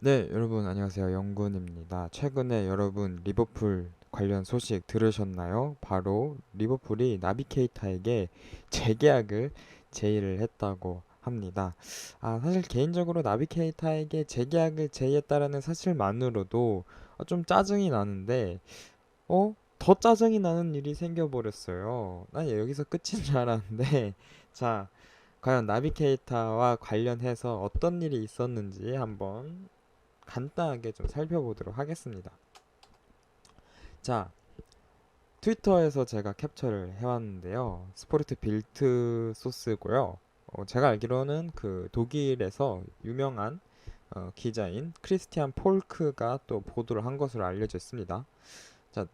네, 여러분 안녕하세요. 영군입니다. 최근에 여러분 리버풀 관련 소식 들으셨나요? 바로 리버풀이 나비 케이타에게 재계약을 제의를 했다고 합니다. 아, 사실 개인적으로 나비 케이타에게 재계약을 제의했다라는 사실만으로도 어, 좀 짜증이 나는데, 어? 더 짜증이 나는 일이 생겨버렸어요. 난 여기서 끝인 줄 알았는데, 자, 과연 나비 케이타와 관련해서 어떤 일이 있었는지 한번 간단하게 좀 살펴보도록 하겠습니다. 자, 트위터에서 제가 캡처를 해왔는데요. 스포르트 빌트 소스고요. 어, 제가 알기로는 그 독일에서 유명한 어, 기자인 크리스티안 폴크가 또 보도를 한 것으로 알려져 있습니다. 자,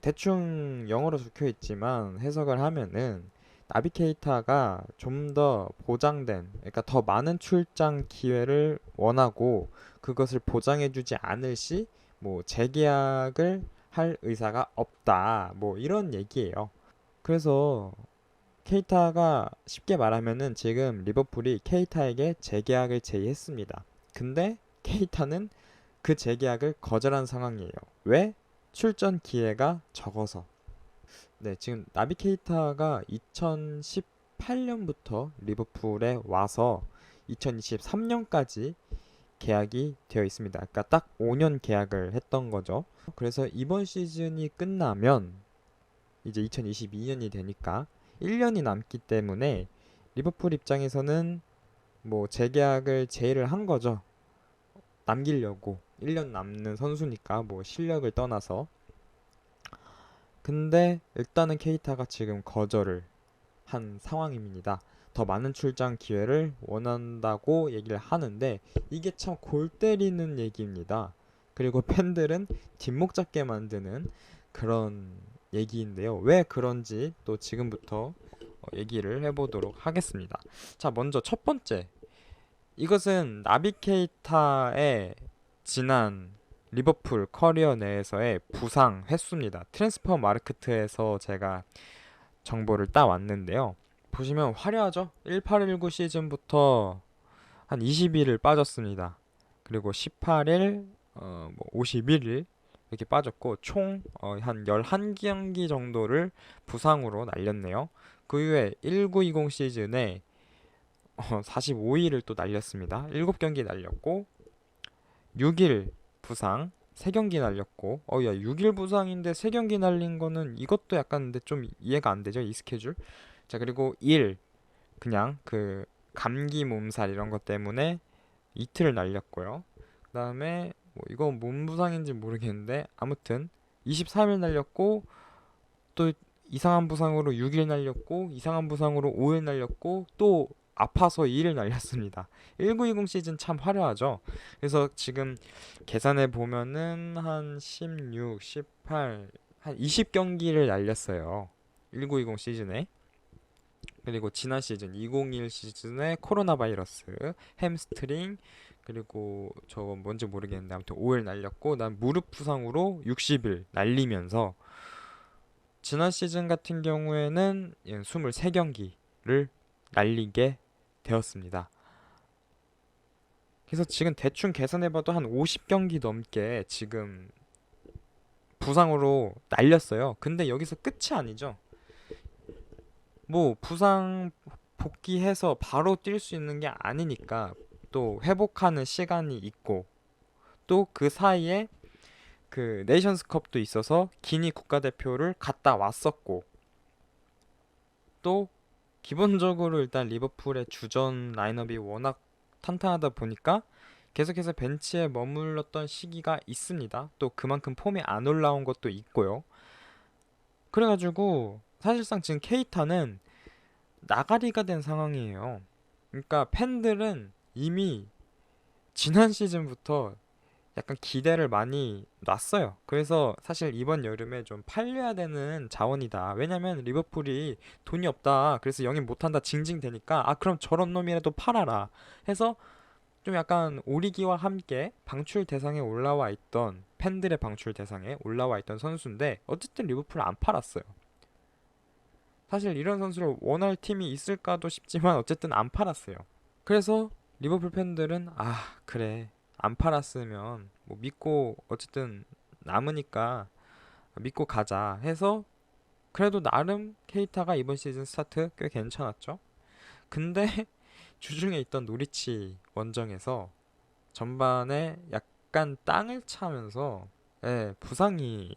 대충 영어로 적혀 있지만 해석을 하면은 나비케이타가 좀 더 보장된, 그러니까 더 많은 출장 기회를 원하고 그것을 보장해주지 않을 시, 뭐 재계약을 할 의사가 없다. 뭐 이런 얘기예요. 그래서 케이타가 쉽게 말하면은 지금 리버풀이 케이타에게 재계약을 제의했습니다. 근데 케이타는 그 재계약을 거절한 상황이에요. 왜? 출전 기회가 적어서. 네, 지금 나비 케이타가 2018년부터 리버풀에 와서 2023년까지 계약이 되어 있습니다. 그러니까 딱 5년 계약을 했던 거죠. 그래서 이번 시즌이 끝나면 이제 2022년이 되니까 1년이 남기 때문에 리버풀 입장에서는 뭐 재계약을 제의를 한 거죠. 남기려고 1년 남는 선수니까 뭐 실력을 떠나서 근데 일단은 케이타가 지금 거절을 한 상황입니다. 더 많은 출장 기회를 원한다고 얘기를 하는데 이게 참 골 때리는 얘기입니다. 그리고 팬들은 뒷목 잡게 만드는 그런 얘기인데요. 왜 그런지 또 지금부터 어, 얘기를 해보도록 하겠습니다. 자, 먼저 첫 번째. 이것은 나비 케이타의 지난 리버풀 커리어 내에서의 부상 횟수입니다. 트랜스퍼 마르크트에서 제가 정보를 따왔는데요. 보시면 화려하죠? 1819 시즌부터 한 20일을 빠졌습니다. 그리고 18일, 어, 뭐 51일 이렇게 빠졌고 총 어, 한 11경기 정도를 부상으로 날렸네요. 그 이후에 1920 시즌에 어, 45일을 또 날렸습니다. 7경기 날렸고 6일 부상 3경기 날렸고 어야 6일 부상인데 3경기 날린 거는 이것도 약간 근데 좀 이해가 안 되죠 이 스케줄? 자 그리고 1 그냥 그 감기 몸살 이런 것 때문에 이틀을 날렸고요. 그 다음에 뭐 이거 몸 부상인지 모르겠는데 아무튼 23일 날렸고 또 이상한 부상으로 6일 날렸고 이상한 부상으로 5일 날렸고 또 아파서 2일 날렸습니다. 1920 시즌 참 화려하죠. 그래서 지금 계산해 보면은 한 16, 18, 한 20경기를 날렸어요. 1920 시즌에. 그리고 지난 시즌 2021 시즌에 코로나 바이러스, 햄스트링, 그리고 저거 뭔지 모르겠는데 아무튼 5일 날렸고 난 무릎 부상으로 60일 날리면서 지난 시즌 같은 경우에는 23경기를 날리게 되었습니다. 그래서 지금 대충 계산해봐도 한 50경기 넘게 지금 부상으로 날렸어요. 근데 여기서 끝이 아니죠. 뭐 부상 복귀해서 바로 뛸 수 있는 게 아니니까 또 회복하는 시간이 있고 또 그 사이에 그 네이션스컵도 있어서 기니 국가대표를 갔다 왔었고 또 기본적으로 일단 리버풀의 주전 라인업이 워낙 탄탄하다 보니까 계속해서 벤치에 머물렀던 시기가 있습니다. 또 그만큼 폼이 안 올라온 것도 있고요. 그래가지고 사실상 지금 케이타는 나가리가 된 상황이에요. 그러니까 팬들은 이미 지난 시즌부터 약간 기대를 많이 놨어요. 그래서 사실 이번 여름에 좀 팔려야 되는 자원이다. 왜냐면 리버풀이 돈이 없다. 그래서 영입 못한다. 징징대니까 아 그럼 저런 놈이라도 팔아라. 해서 좀 약간 오리기와 함께 방출 대상에 올라와 있던 팬들의 방출 대상에 올라와 있던 선수인데 어쨌든 리버풀 안 팔았어요. 사실 이런 선수를 원할 팀이 있을까도 싶지만 어쨌든 안 팔았어요. 그래서 리버풀 팬들은 아 그래 안 팔았으면 뭐 믿고 어쨌든 남으니까 믿고 가자 해서 그래도 나름 케이타가 이번 시즌 스타트 꽤 괜찮았죠. 근데 주중에 있던 노리치 원정에서 전반에 약간 땅을 차면서 예, 부상이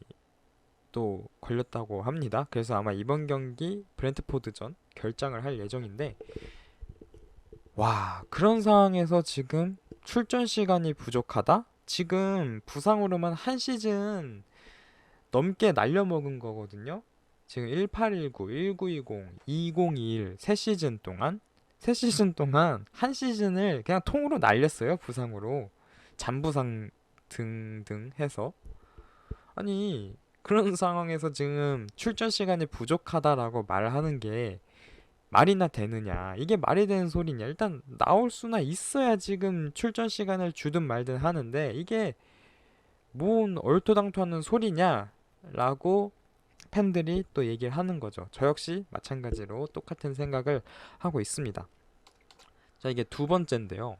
또 걸렸다고 합니다. 그래서 아마 이번 경기 브렌트포드전 결장을 할 예정인데 와, 그런 상황에서 지금 출전 시간이 부족하다? 지금 부상으로만 한 시즌 넘게 날려먹은 거거든요. 지금 1819, 1920, 2021 세 시즌 동안 세 시즌 동안 한 시즌을 그냥 통으로 날렸어요. 부상으로. 잔부상 등등 해서 아니 그런 상황에서 지금 출전 시간이 부족하다라고 말하는 게 말이나 되느냐. 이게 말이 되는 소리냐. 일단 나올 수나 있어야 지금 출전 시간을 주든 말든 하는데 이게 뭔 얼토당토하는 소리냐라고 팬들이 또 얘기를 하는 거죠. 저 역시 마찬가지로 똑같은 생각을 하고 있습니다. 자 이게 두 번째인데요.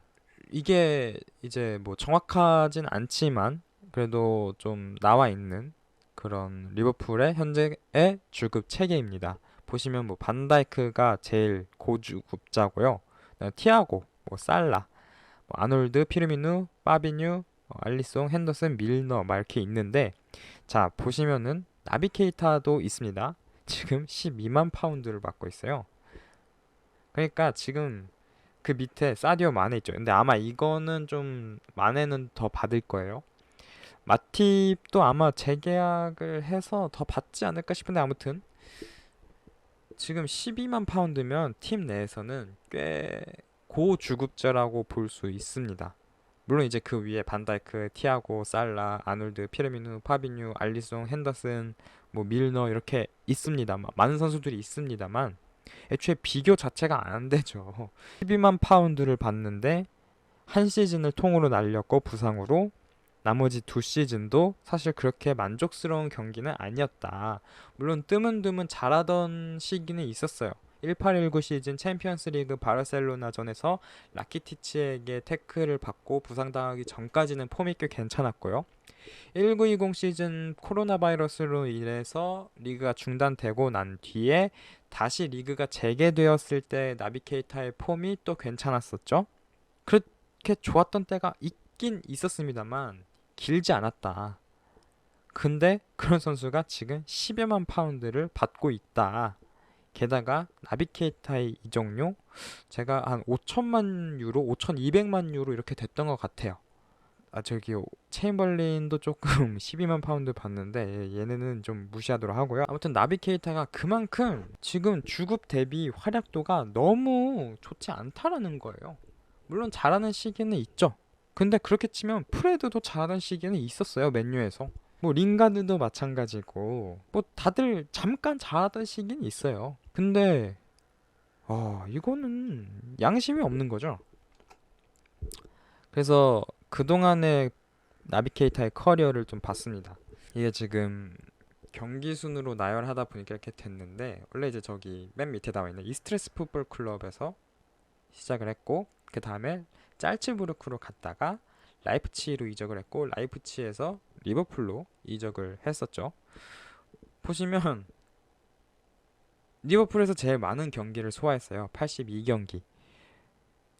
이게 이제 뭐 정확하진 않지만 그래도 좀 나와 있는 그런 리버풀의 현재의 주급 체계입니다. 보시면 뭐 반다이크가 제일 고주급자고요. 티아고, 뭐 살라, 뭐 아놀드, 피르미누, 파비뉴, 어, 알리송, 핸더슨, 밀너 막 이렇게 있는데 자 보시면은 나비케이타도 있습니다. 지금 12만 파운드를 받고 있어요. 그러니까 지금 그 밑에 사디오 마네 있죠. 근데 아마 이거는 좀 마네는 더 받을 거예요. 마팁도 아마 재계약을 해서 더 받지 않을까 싶은데 아무튼 지금 12만 파운드면 팀 내에서는 꽤 고주급자라고 볼 수 있습니다. 물론 이제 그 위에 반다이크, 티아고, 살라, 아놀드, 피르미누, 파비뉴, 알리송, 핸더슨, 뭐 밀너 이렇게 있습니다만 많은 선수들이 있습니다만 애초에 비교 자체가 안 되죠. 12만 파운드를 받는데 한 시즌을 통으로 날렸고 부상으로 나머지 두 시즌도 사실 그렇게 만족스러운 경기는 아니었다. 물론 뜨문뜨문 잘하던 시기는 있었어요. 1819 시즌 챔피언스 리그 바르셀로나전에서 라키티치에게 태클을 받고 부상당하기 전까지는 폼이 꽤 괜찮았고요. 1920 시즌 코로나 바이러스로 인해서 리그가 중단되고 난 뒤에 다시 리그가 재개되었을 때 나비케이타의 폼이 또 괜찮았었죠. 그렇게 좋았던 때가 있긴 있었습니다만 길지 않았다. 근데 그런 선수가 지금 10여만 파운드를 받고 있다. 게다가 나비케이타의 이적료 제가 한 5천만 유로, 5,200만 유로 이렇게 됐던 것 같아요. 아 저기 체인벌린도 조금 12만 파운드 받는데 얘네는 좀 무시하도록 하고요. 아무튼 나비케이타가 그만큼 지금 주급 대비 활약도가 너무 좋지 않다라는 거예요. 물론 잘하는 시기는 있죠. 근데 그렇게 치면 프레드도 잘하는 시기는 있었어요 맨유에서. 뭐 링가드도 마찬가지고. 뭐 다들 잠깐 잘하던 시기는 있어요. 근데 아 이거는 양심이 없는 거죠. 그래서 그동안의 나비케이타의 커리어를 좀 봤습니다. 이게 지금 경기 순으로 나열하다 보니까 이렇게 됐는데 원래 이제 저기 맨 밑에 나와 있는 이스트레스 풋볼 클럽에서 시작을 했고 그 다음에 짤츠부르크로 갔다가 라이프치히로 이적을 했고 라이프치히에서 리버풀로 이적을 했었죠. 보시면 리버풀에서 제일 많은 경기를 소화했어요. 82경기.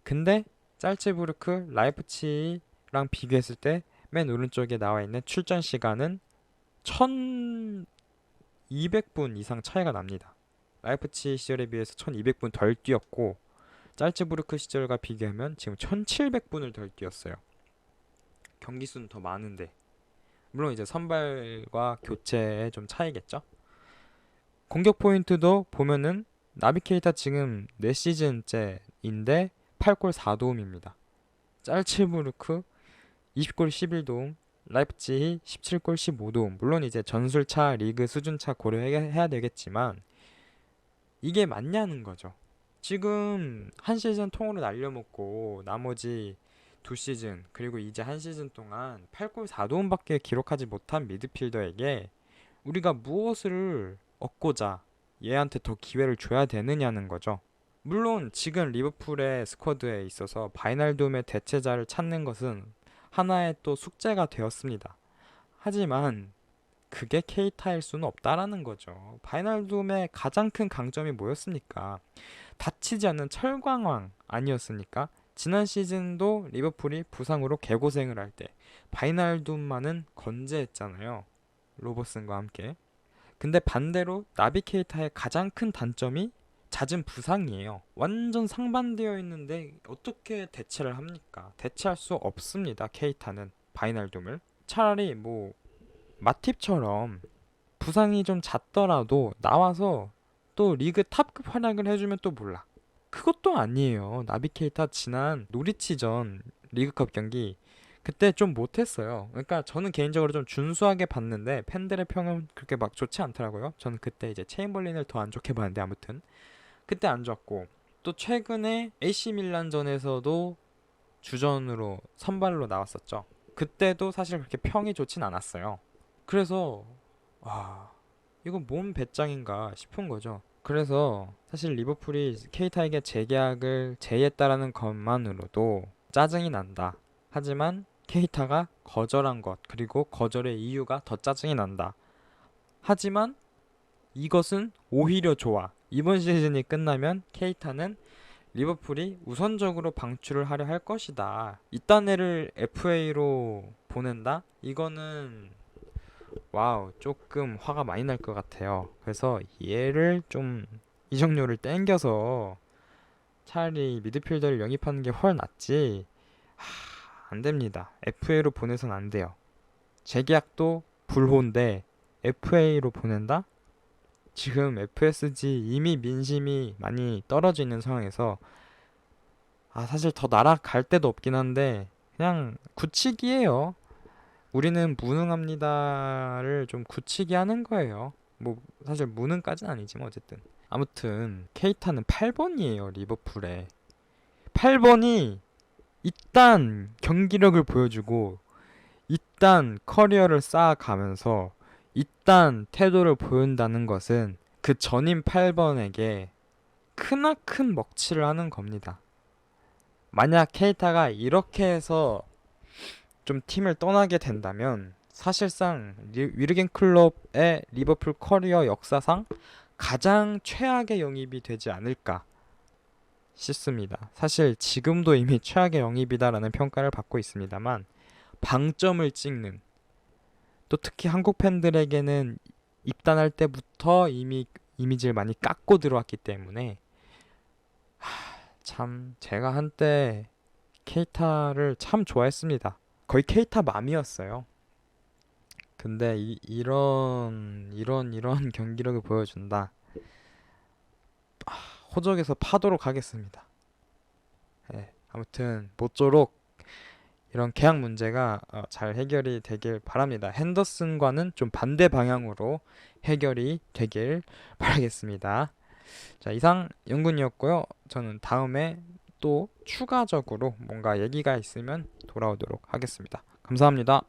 근데 짤츠부르크, 라이프치히랑 비교했을 때 맨 오른쪽에 나와 있는 출전 시간은 1200분 이상 차이가 납니다. 라이프치히 시절에 비해서 1200분 덜 뛰었고 짤츠부르크 시절과 비교하면 지금 1700분을 덜 뛰었어요. 경기 수는 더 많은데 물론 이제 선발과 교체의 좀 차이겠죠. 공격 포인트도 보면은 나비케이타 지금 4시즌째인데 8골 4도움입니다. 짤츠부르크 20골 11도움, 라이프치히 17골 15도움. 물론 이제 전술차 리그 수준차 고려해야 되겠지만 이게 맞냐는 거죠. 지금 한 시즌 통으로 날려먹고 나머지 두 시즌 그리고 이제 한 시즌 동안 8골 4도움밖에 기록하지 못한 미드필더에게 우리가 무엇을 얻고자 얘한테 더 기회를 줘야 되느냐는 거죠. 물론 지금 리버풀의 스쿼드에 있어서 바이날돔의 대체자를 찾는 것은 하나의 또 숙제가 되었습니다. 하지만 그게 케이타일 수는 없다라는 거죠. 바이날둠의 가장 큰 강점이 뭐였습니까? 다치지 않는 철광왕 아니었습니까? 지난 시즌도 리버풀이 부상으로 개고생을 할 때 바이날둠만은 건재했잖아요. 로버슨과 함께. 근데 반대로 나비 케이타의 가장 큰 단점이 잦은 부상이에요. 완전 상반되어 있는데 어떻게 대체를 합니까? 대체할 수 없습니다. 케이타는 바이날둠을. 차라리 뭐 마팁처럼 부상이 좀 잦더라도 나와서 또 리그 탑급 활약을 해주면 또 몰라. 그것도 아니에요. 나비 케이타 지난 노리치전 리그컵 경기 그때 좀 못했어요. 그러니까 저는 개인적으로 좀 준수하게 봤는데 팬들의 평은 그렇게 막 좋지 않더라고요. 저는 그때 이제 체인벌린을 더 안 좋게 봤는데 아무튼 그때 안 좋았고 또 최근에 AC 밀란전에서도 주전으로 선발로 나왔었죠. 그때도 사실 그렇게 평이 좋진 않았어요. 그래서 와 이건 뭔 배짱인가 싶은 거죠. 그래서 사실 리버풀이 케이타에게 재계약을 제의했다라는 것만으로도 짜증이 난다. 하지만 케이타가 거절한 것 그리고 거절의 이유가 더 짜증이 난다. 하지만 이것은 오히려 좋아. 이번 시즌이 끝나면 케이타는 리버풀이 우선적으로 방출을 하려 할 것이다. 이딴 애를 FA로 보낸다? 이거는 와우 조금 화가 많이 날 것 같아요. 그래서 얘를 좀 이적료를 땡겨서 차라리 미드필더를 영입하는 게 훨 낫지. 하, 안 됩니다. FA로 보내선 안 돼요. 재계약도 불호인데 FA로 보낸다? 지금 FSG 이미 민심이 많이 떨어져 있는 상황에서 아 사실 더 날아갈 데도 없긴 한데 그냥 굳히기예요. 우리는 무능합니다를 좀 굳히기 하는 거예요. 뭐 사실 무능까지는 아니지만 어쨌든 아무튼 케이타는 8번이에요 리버풀에 8번이 일단 경기력을 보여주고 일단 커리어를 쌓아가면서 일단 태도를 보인다는 것은 그 전임 8번에게 크나큰 먹칠을 하는 겁니다. 만약 케이타가 이렇게 해서 좀 팀을 떠나게 된다면 사실상 리- 위르겐 클럽의 리버풀 커리어 역사상 가장 최악의 영입이 되지 않을까 싶습니다. 사실 지금도 이미 최악의 영입이다라는 평가를 받고 있습니다만 방점을 찍는 또 특히 한국 팬들에게는 입단할 때부터 이미 이미지를 많이 깎고 들어왔기 때문에 하, 참 제가 한때 케이타를 참 좋아했습니다. 거의 케이타 맘이었어요. 근데 이, 이런 이런 이런 경기력을 보여준다. 아, 호적에서 파도록 하겠습니다. 예, 아무튼 모쪼록 이런 계약 문제가 어, 잘 해결이 되길 바랍니다. 핸더슨과는 좀 반대 방향으로 해결이 되길 바라겠습니다. 자, 이상 영군이었고요. 저는 다음에 또 추가적으로 뭔가 얘기가 있으면 돌아오도록 하겠습니다. 감사합니다.